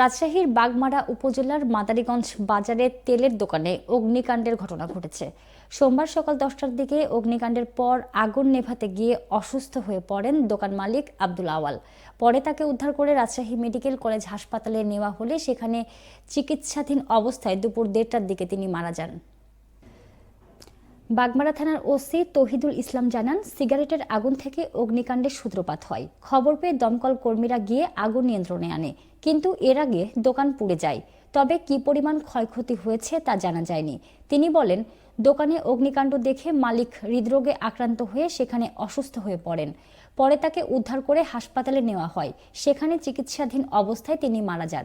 রাজশাহীর বাগমারা উপজেলার মাদারীগঞ্জ বাজারে তেলের দোকানে অগ্নিকাণ্ডের ঘটনা ঘটেছে। সোমবার সকাল দশটার দিকে অগ্নিকাণ্ডের পর আগুন নেভাতে গিয়ে অসুস্থ হয়ে পড়েন দোকান মালিক আব্দুল আওয়াল। পরে তাকে উদ্ধার করে রাজশাহী মেডিকেল কলেজ হাসপাতালে নেওয়া হলে সেখানে চিকিৎসাধীন অবস্থায় দুপুর দেড়টার দিকে তিনি মারা যান। বাগমারা থানার ওসি তহিদুল ইসলাম জানান, সিগারেটের আগুন থেকে অগ্নিকাণ্ডের সূত্রপাত হয়। খবর পেয়ে দমকল কর্মীরা গিয়ে আগুন নিয়ন্ত্রণে আনে। কিন্তু এর আগে দোকান পুড়ে যায়। তবে কি পরিমাণ ক্ষয়ক্ষতি হয়েছে তা জানা যায়নি। তিনি বলেন, দোকানে অগ্নিকাণ্ড দেখে মালিক হৃদরোগে আক্রান্ত হয়ে সেখানে অসুস্থ হয়ে পড়েন। পরে তাকে উদ্ধার করে হাসপাতালে নেওয়া হয়। সেখানে চিকিৎসাধীন অবস্থায় তিনি মারা যান।